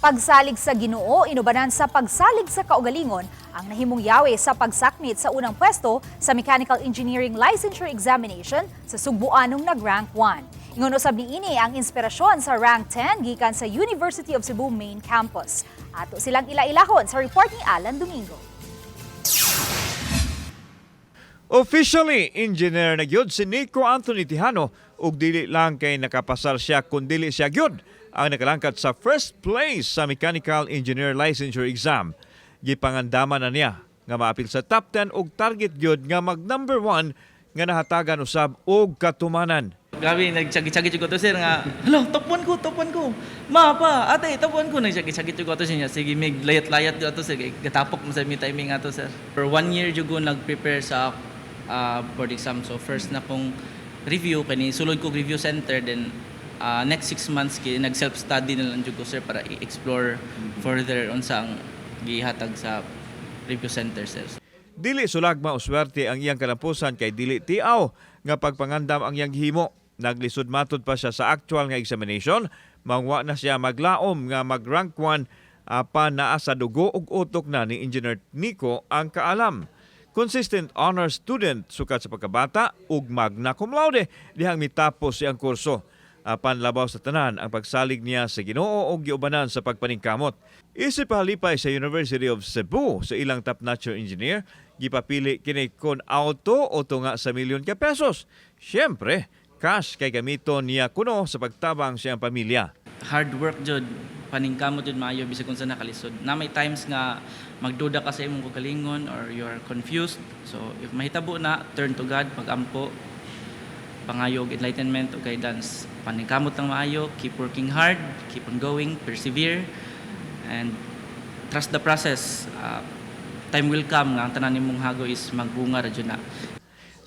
Pagsalig sa Ginoo, inubanan sa pagsalig sa kaugalingon ang nahimong yawi sa pagsakmit sa unang pwesto sa Mechanical Engineering Licensure Examination sa Sugbuanong nag-rank 1. Ingon usab niini ang inspirasyon sa rank 10 gikan sa University of Cebu Main Campus. Ato silang ila-ilahon sa report ni Alan Domingo. Officially, engineer na gyud si Nico Anthony Tijano ug dili lang kay nakapasar siya kun siya gyud ang nakalangkat sa first place sa Mechanical Engineer Licensure Exam. Gipangandaman na niya nga maapil sa top 10 ug target gyud nga mag number 1 nga nahatagan usab og katumanan. Grabe, nagtsagi-tsagi ko to sir nga, hala, top 1 ko, top 1 ko. Ma pa, ate, top 1 ko. Nagtsagi-tsagi ko to siya. Sige, may layat-layat ko to sir. Gatapok mo sa mi timing nga to sir. For one year, jugo nag-prepare sa ah, board exam. So first na kong review, kani sulod ko review center. Then ah, next six months, kay nag-self-study na lang jugo sir para i-explore further on sa ang gihatag sa review center sir. Dili sulagma o swerte ang iyang kalampusan kay dili tiaw nga pagpangandam ang iyang himo. Naglisod matod pa siya sa actual nga examination, mangwa na siya maglaom nga mag-rank 1 apan naa sa dugo ug utok na ni Engineer Nico ang kaalam. Consistent honor student sukat sa pagkabata ug magna cum laude dihang mitapos siyang kurso. Apan labaw sa tanan ang pagsalig niya sa Ginoo ug giubanan sa pagpaningkamot. Isip halipay sa University of Cebu sa ilang top-notch engineer, gipapili kini kon auto o tunga sa milyon ka pesos. Siyempre, cash kay gamiton niya kuno sa pagtabang siyang pamilya. hard work jud paningkamot jud maayo bisag kung sa nakalisod na may times nga magduda ka sa imong kagalingon or you are confused so if mahitabo na turn to God pagampo pangayog enlightenment o guidance. Paningkamot lang maayo keep working hard keep on going persevere and trust the process. Uh, time will come nga ang tanan nimong hago is magbunga ra na.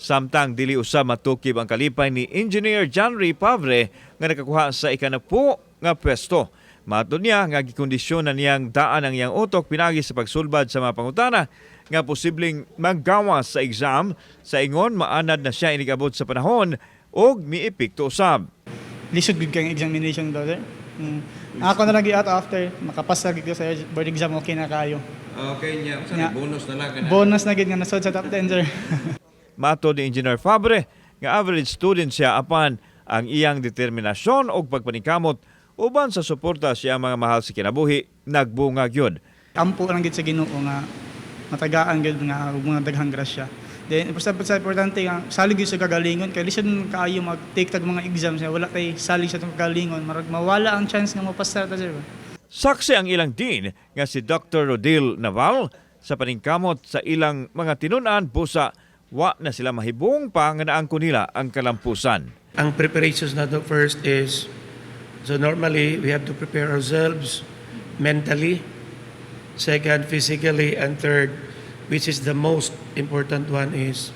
Samtang dili usab matukib ang kalipay ni Engineer John Ray Pavre nga nakakuha sa ikanapo nga pwesto. Matod niya nga gikondisyon na niyang daan ang iyang utok pinagi sa pagsulbad sa mga pangutana nga posibleng maggawas sa exam sa ingon maanad na siya inigabot sa panahon og miipik to usab. lisod gud kang examination daw sir. Mm. Ako na lagi ato after makapasa gid ko sa board exam okay na kayo. Okay niya. Nga. bonus na lang. na. Bonus na gid nga nasod sa top 10 sir. Matod ni Engineer Fabre nga average student siya apan ang iyang determinasyon og pagpaningkamot uban sa suporta siya mga mahal sa kinabuhi nagbunga gyud. Ampo lang gid sa Ginoo nga matagaan gid nga ug mga daghang grasya. Then basta sa importante nga salig gyud sa kagalingon kay lisod man kaayo mag-take tag mga exams nga wala kay salig sa tong kagalingon marag mawala ang chance nga mapasa ta sir. Saksi ang ilang dean nga si Dr. Rodil Naval sa paningkamot sa ilang mga tinunan busa wa na sila mahibong pa nga naangko nila ang kalampusan. Ang preparations nato first is, so normally we have to prepare ourselves mentally, second physically, and third, which is the most important one is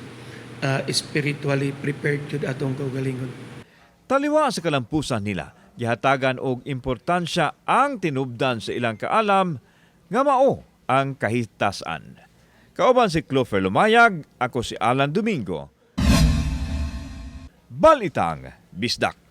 uh, spiritually prepared to atong kaugalingon. Taliwa sa kalampusan nila, gihatagan og importansya ang tinubdan sa ilang kaalam nga mao ang kahitasan. Kauban si Clover Lumayag, ako si Alan Domingo. Balitang Bisdak.